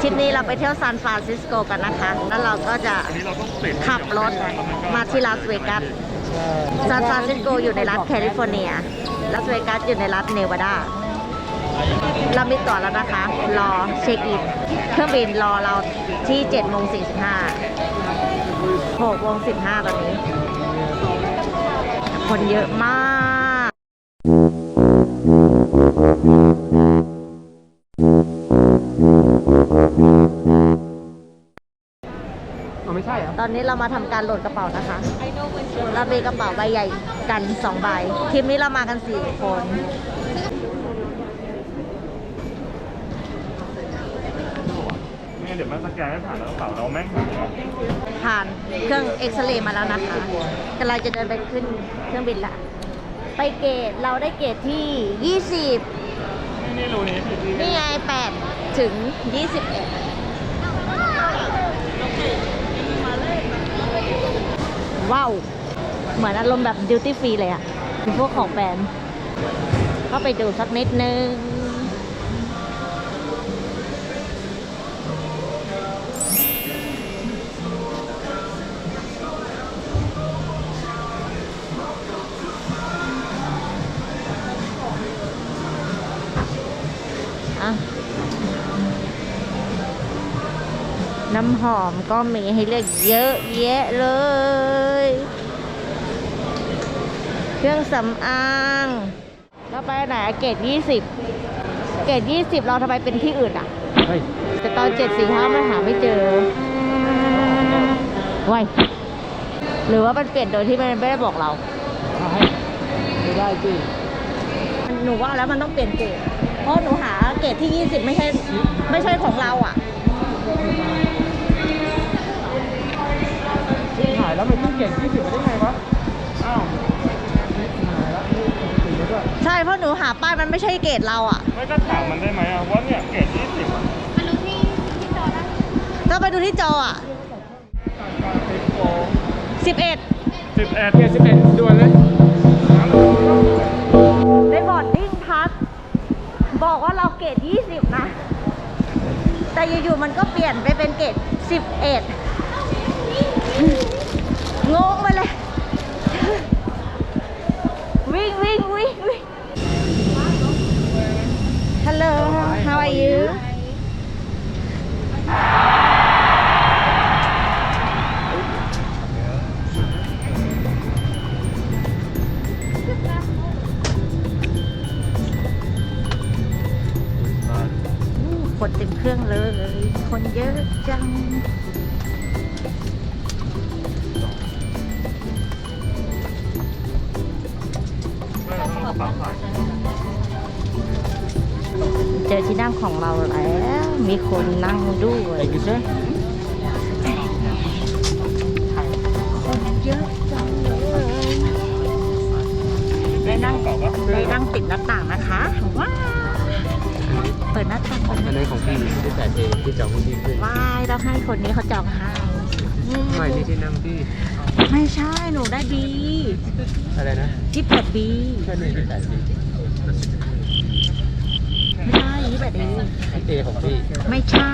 ทริปนี้เราไปเที่ยวซานฟรานซิสโกกันนะคะ แล้วเราก็จะขับรถมาที่ลาสเวกัสซานฟรานซิสโกอยู่ในรัฐแคลิฟอร์เนีย ลาสเวกัสอยู่ในรัฐเนวาดา เรามีตั๋วแล้วนะคะ รอเช็คอิน เครื่องบินรอเราที่7โมง45 6โมง15ตอนนี้ คนเยอะมาก เหรอตอนนี้เรามาทำการโหลดกระเป๋านะคะเรามีกระเป๋าใบใหญ่กัน2ใบทริปนี้เรามากัน4คนไม่งั้นเดี๋ยวมันสแกนไม่ผ่านแล้วกระเป๋าเราแม่งหายผ่านเครื่องเอ็กซเรย์มาแล้วนะคะกำลังจะเดินไปขึ้นเครื่องบินละไปเกรดเราได้เกรดที่ 20 นี่นี่รูนี้พี่พี่นี่ไง8ถึง 21 ว้าวเหมือนอารมณ์แบบดิวตี้ฟรีเลยอะเป็นพวกของแบรนด์ก็ไปดูสักนิดนึงอะน้ำหอมก็มีให้เลือกเยอะแยะเลย เครื่องสำอางเราไปไหนอะเกรด20เกรด20เราทำไมเป็นที่อื่นอะ เฮ้ยแต่ตอน745มันหาไม่เจอไว้ยหรือว่ามันเปลี่ยนโดยที่มันไม่ได้บอกเรา เอาให้ไม่ได้จริงหนูว่าแล้วมันต้องเปลี่ยนเกรดเพราะหนูหาเกรดที่ 20 ไม่ใช่ไม่ใช่ของเราอะ หายแล้วมันขึ้นเก่งยี่สิบมาได้ไงวะ อ้าวหายแล้วนี่ปกติแล้วด้วยใช่เพราะหนูหาป้ายมันไม่ใช่เกรดเราอะ ไม่ก็ถามมันได้ไหมอะว่าเนี่ยเกรดยี่สิบอะก็ไปดูที่จออะ11สิบเอ็ดเกียร์สิบเอ็ดด่วนเลยได้บอร์ดดิ้งพัสบอกว่าเราเกรด20นะ แต่อยู่ๆมันก็เปลี่ยนไปเป็นเกรด11 งงไปเลย วิ่งวิ่งวิ่งวิ่ง Hello how are you คนเต็มเครื่องเลย คนเยอะจัง เจอที่นั่งของเราแล้ว มีคนนั่งด้วยไอ้กิ๊เซ่คนเยอะจังเลยได้นั่งได้นั่งติดหน้าต่างนะคะว้าวเปิดหน้าต่างอันนี้ของพี่ที่แต่เองที่จองของพี่ขึ้นว้ายต้องให้คนนี้เขาจองให้อืมไม่นี่ที่นั่งพี่ไม่ใช่หนูได้บีอะไรนะที่เปิดบีแค่หนึ่งที่แปดสิไม่ใช่ ที่เปิดเอที่เอของพี่ไม่ใช่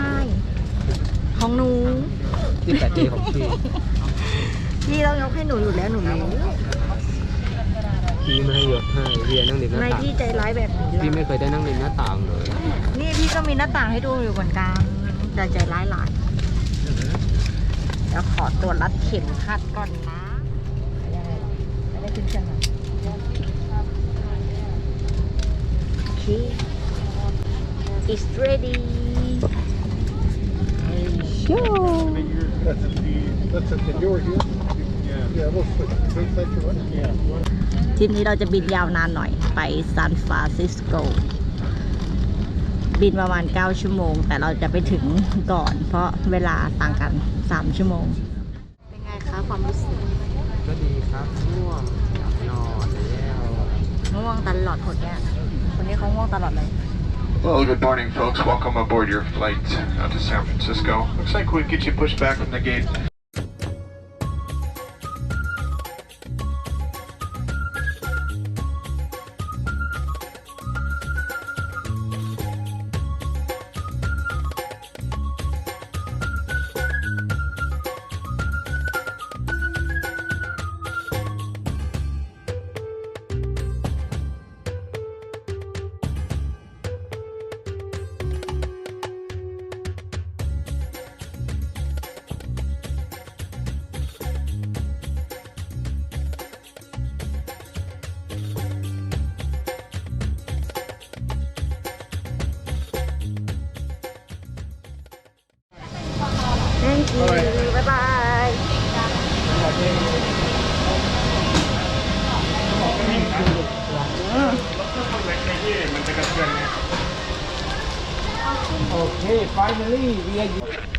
ของหนู ที่แปดเอของพี่พี่ต้องยกให้หนูอยู่แล้วหนูรู้พี่ไม่ให้ยศให้เรียนนั่งริมหน้าไม่ต่างพี่ใจร้ายแบบนี้พี่ล่ะไม่เคยได้นั่งริมหน้าต่างเลยนี่พี่ก็มีหน้าต่างให้ดูอยู่เหมือนกันแต่ใจร้ายหลายเดี๋ยวขอตัวรัดเข็มขัดก่อนนะยังไงไม่ได้ขึ้นเครื่องหรอโอเค it's ready Sure. That's a, that's a, and you're here? Yeah. Yeah, we'll switch. Switch that to what? Yeah. ทริปนี้เราจะบินยาวนานหน่อยไปซานฟรานซิสโก บินประมาณ 9 ชั่วโมง แต่เราจะไปถึงก่อน เพราะเวลาต่างกัน 3 ชั่วโมง เป็นไงคะความรู้สึก ก็ดีครับง่วงอยากนอนแล้วง่วงตลอดคนเนี้ยคนนี้เขาง่วงตลอดเลย Well, good morning, folks. Welcome aboard your flight out to San Francisco. Looks like we get you pushed back from the gate.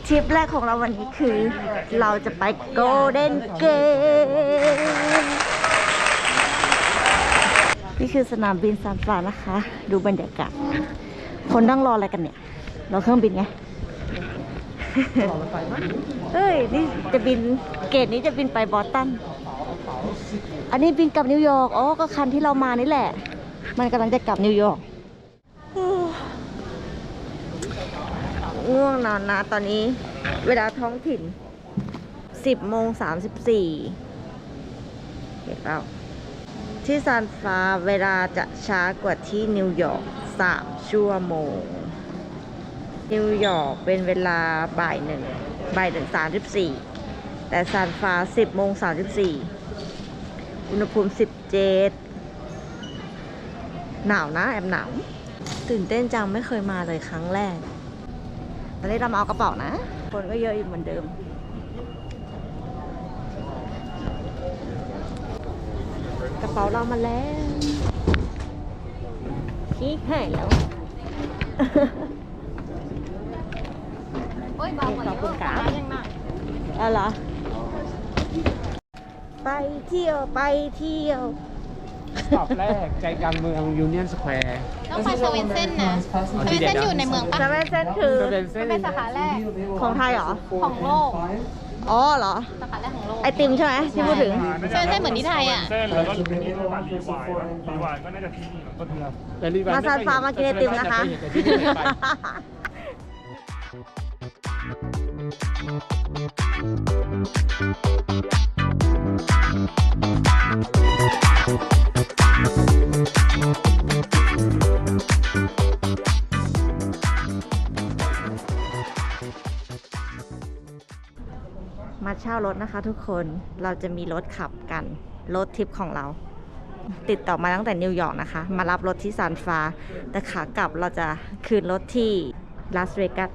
ทริปแรกของเราวันนี้คือ เราจะไป Golden Gate นี่คือสนามบินซานฟรานนะคะ ดูบรรยากาศ คนนั่งรออะไรกันเนี่ยรอเครื่องบินไงเฮ้ย นี่จะบินเกตนี้จะบินไปบอสตัน อันนี้บินกลับนิวยอร์ก อ๋อ ก็คันที่เรามานี่แหละ มันกำลังจะกลับนิวยอร์ก ง่วงนอนนะ ตอนนี้เวลาท้องถิ่น 10โมง34เห็นเปล่าที่ซานฟรานเวลาจะช้ากว่าที่นิวยอร์ก3ชั่วโมง นิวยอร์กเป็นเวลาบ่ายหนึ่งบ่ายหนึ่งสามสิบสี่แต่ซานฟรานสิบโมงสามสิบสี่อุณหภูมิสิบเจ็ดหนาวนะ แอบหนาว ตื่นเต้นจังไม่เคยมาเลยครั้งแรก อนนี้เรามาเอากระเป๋านะ คนก็เยอะอยู่เหมือนเดิม กระเป๋าเรามาแล้วพี่หายแล้วโอ้ยเบากว่าขอบคุณครับยังน่ะเอาเหรอไปเที่ยวไปเที่ยว สอบแรกใจกลางเมืองยูเนียนสแควร์ต้องไปสวินเซนนะสวินเซนอยู่ในเมืองปะจะไม่เส้นคือจะเป็นเส้มันนเป็นสาขาแรกของไทยเหรอ ของโลก อ๋อเหรอ สาขาแรกของโลก ไอติมใช่ไหมที่พูดถึง เส้นเส้นเหมือนที่ไทยอะเส้นแล้วก็เป็นที่ประมาณรีวายรีวายก็น่าจะที่นี่ก็คือแต่รีบมาซานฟรานมากินไอติมนะคะ แต่ที่นี่ไม่ไป มาเช่ารถนะคะทุกคนเราจะมีรถขับกัน รถทริปของเรา ติดต่อมาตั้งแต่นิวยอร์กนะคะ มารับรถที่ซานฟรานแต่ขากลับเราจะคืนรถที่ลาสเวกัส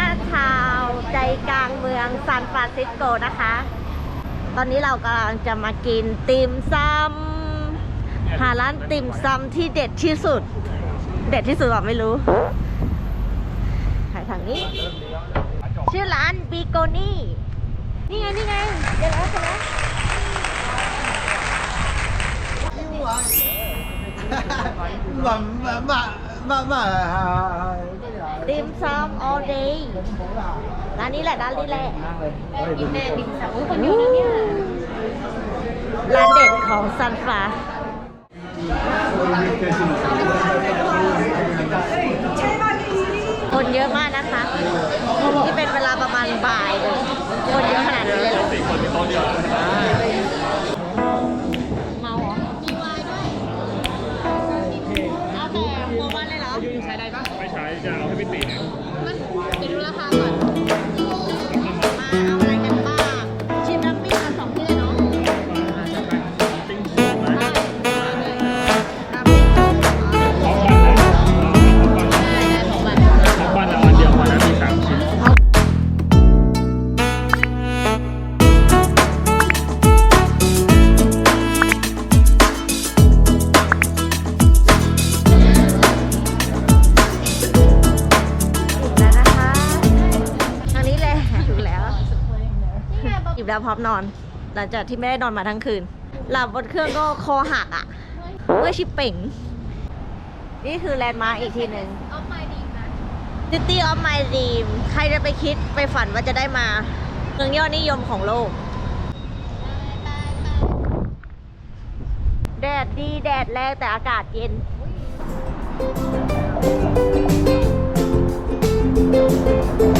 ชาทาวใจกลางเมืองซานฟรานซิสโกนะคะ ตอนนี้เรากำลังจะมากินติมซำหาร้านติ่มซำที่เด็ดที่สุด เด็ดที่สุดหรอไม่รู้ถ่ายทางนี้ ชื่อร้านบีโกนี่ นี่ไง นี่ไง เดี๋ยวแล้วเดี๋ยวแล้ว mà mà mà ดิมซำ all day ร้านนี้แหละร้านนี้แหละกินแน่ดิมสาวคนอยู่นะเนี่ยร้านเด็ดของซันฟลาคนเยอะมากนะคะนี่เป็นเวลาประมาณบ่ายเลยคนเยอะขนาดนั้นเลย พร้อมนอน หลังจากที่ไม่ได้นอนมาทั้งคืน หลับบนเครื่องก็คอหักอะเมื่อชิปเป่ง นี่คือแลนด์มาร์กอีกทีหนึ่งเอาไม้ดีนะ City of My Dream ใครจะไปคิดไปฝันว่าจะได้มา เมืองยอดนิยมของโลก แดดดีแดดแรงแต่อากาศเย็นก็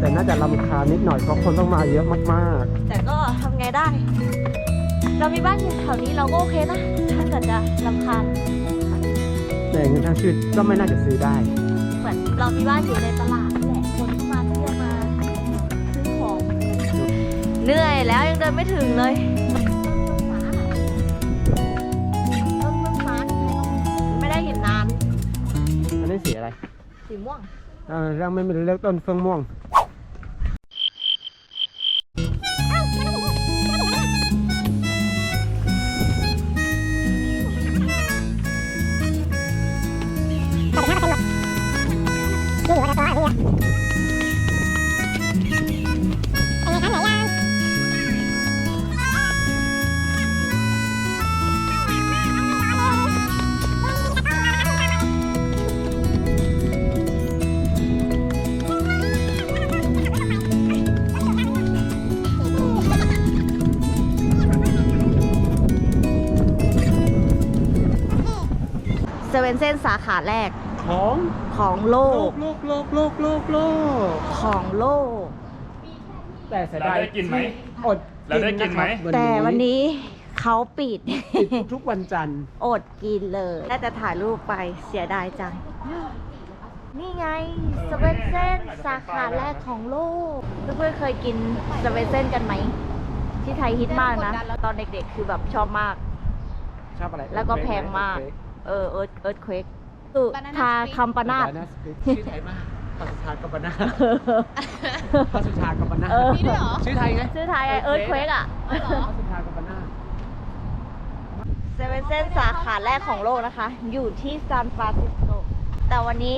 แต่น่าจะรำคาญนิดหน่อยเพราะคนต้องมาเยอะมากแต่ก็ทำไงได้ เรามีบ้านอยู่แถวนี้เราก็โอเคนะ ถ้าเกิดจะรำคาญๆ แต่เงินทั้งชีวิตก็ไม่น่าจะซื้อได้ เหมือนเรามีบ้านอยู่ในตลาดนั่นแหละ คนที่มาเที่ยวมาซื้อของ เหนื่อยแล้วยังเดินไม่ถึงเลยต้นต้นไม้ไม่ได้เห็นนาน อันนี้สีอะไร สีม่วง เออยังไม่เลือกต้นเฟืองม่วง เซเว่นเซนสาขาแรกของของโลโลกกโลกโลกโลกโลกโลกของโลก แต่เสียเราดายได้กินไหมอดเราได้กินไหมะครับแต่วันนี้เขาปิด ปิดทุกวันจันทร์ อดกินเลยน่าจะถ่ายรูปไปเสียดายจัง นี่ไงสเวนเซนสาขาแรกของโลก เพื่อนๆเคยกินสเวนเซนกันไหม ที่ไทยฮิตมากนะ ตอนเด็กๆคือแบบชอบมาก ชอบอะไรแล้วก็แพงมาก เออเอิร์ธเอิร์ธเควกตุ Banana ทา split คัมปปนานาดดชื่อไทยมากปสุชากับบานาปสุชากับบานาเออ มีด้วยเหรอชื่อไทยไงชื่อไทยไอเอิร์ธเควกอะปสุชากับบานาเซเว่นเซนสาขาแรกของโลกนะคะ อยู่ที่ซานฟรานซิสโกแต่วันนี้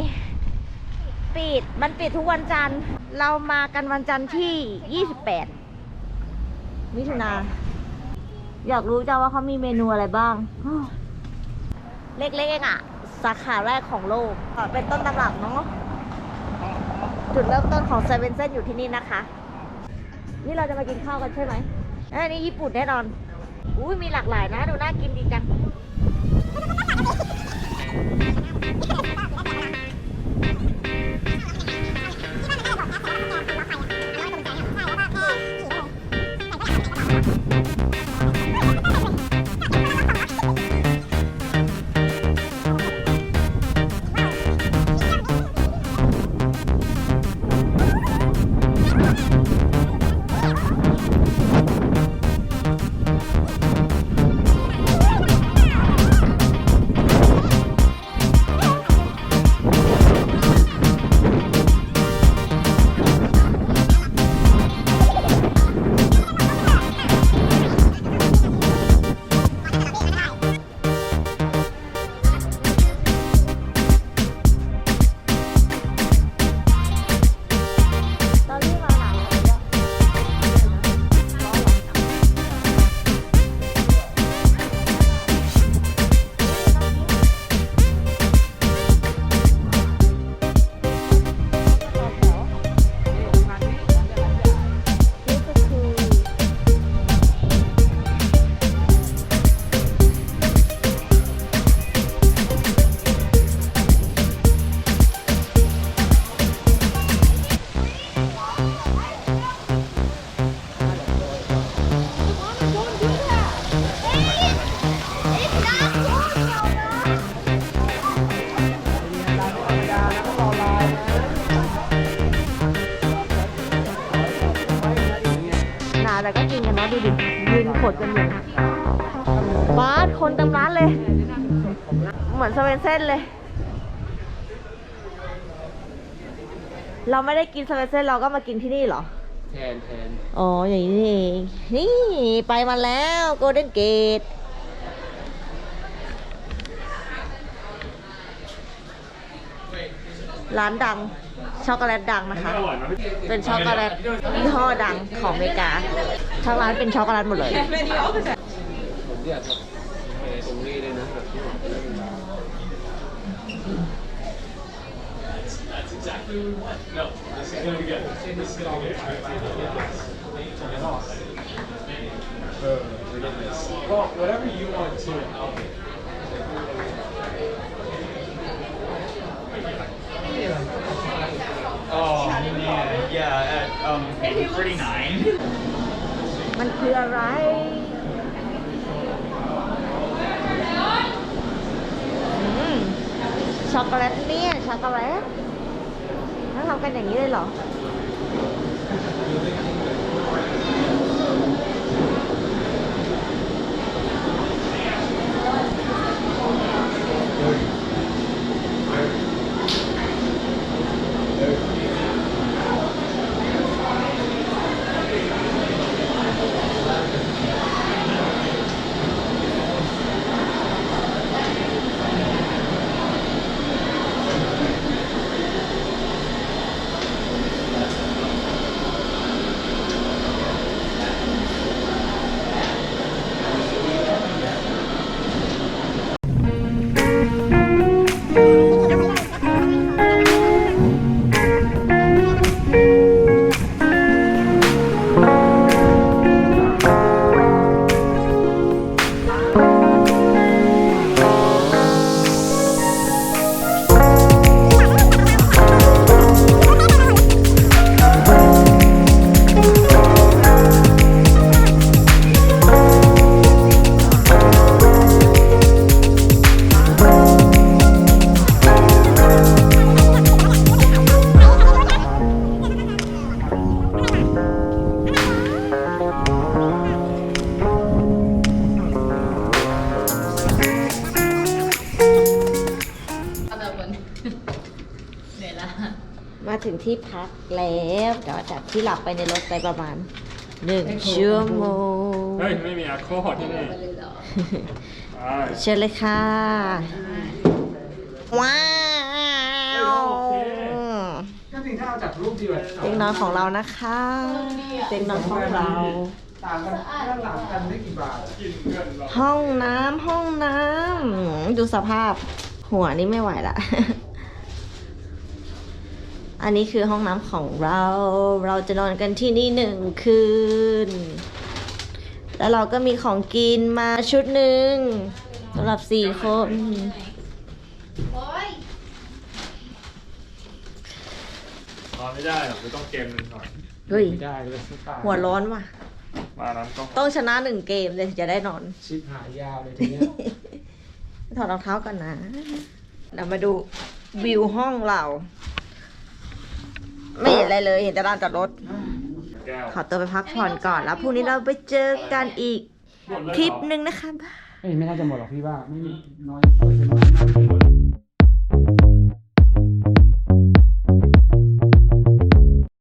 ปิดมันปิดทุกวันจันทร์ เรามากันวันจันทร์ที่ 28 มิถุนา อยากรู้จังว่าเขามีเมนูอะไรบ้าง เล็กๆอะ สาขาแรกของโลกเป็นต้นตำรับเนาะจุดเริ่มต้นของเซเว่นเซนอยู่ที่นี่นะคะ นี่เราจะมากินข้าวกันใช่ไหมอันนี้ญี่ปุ่นแน่นอน อุ้ยมีหลากหลายนะ ดูน่ากินดีจัง สเวนเซ่นเลย เราไม่ได้กินสเวนเซ่นเราก็มากินที่นี่เหรอ แทนแทนอ๋อ อย่างนี้นี่เองนี่ไปมาแล้วโกลเด้นเกต ร้านดัง ช็อกโกแลตดังนะคะอร่อยไหมเป็นช็อกโกแลตยี่ห้อดังของอเมริกา ทั้งร้านเป็นช็อกโกแลตหมดเลย ผมเดียดครับเมย์ตรงนี้เลยนะแบบที่ผมเล่นมา มันคืออะไรอืมช็อกโกแลตเนี่ยช็อกโกแลตแล้วทำ กันอย่างนี้เลยเหรอ ถึงที่พักแล้วเดี๋ยวจากที่หลับไปในรถไปประมาณหนึ่งชั่วโมงเฮ้ย ไม่มีอาโคที่นี่ไปเชิญเลยค่ะ ว้าวก็จริงถ้าเอาจากรูปดีกว่าเตียงนอนของเรานะคะเตียงนอนของเราต่างกันด้านหลังกันไม่กี่บาทห้องน้ำห้องน้ำหืมดูสภาพหัวนี่ไม่ไหวละ อันนี้คือห้องน้ำของเรา เราจะนอนกันที่นี่หนึ่งคืน แล้วเราก็มีของกินมาชุดหนึ่งสำหรับสี่คนโอ้ยนอนไม่ได้หรอกจะต้องเกมหนึ่งหน่อยเฮ้ย ไม่ได้เลยสตาร์หัวร้อนว่ะ มานั้นต้องต้องชนะหนึ่งเกมเลยถึงจะได้นอน ชิปหายาวเลยทีเนี้ยถอดรองเท้าก่อนนะ เรามาดูวิวห้องเรา ไม่เห็นอะไรเลยเห็นแต่ลานจอดรถแก้วขอตัวไปพักผ่อนก่อนแล้วพรุ่งนี้เราไปเจอกันอีกหมดเลยเหรอคลิปหนึ่งนะคะ เอ้ยไม่น่าจะหมดหรอกพี่ว่าไม่น้อยน้อย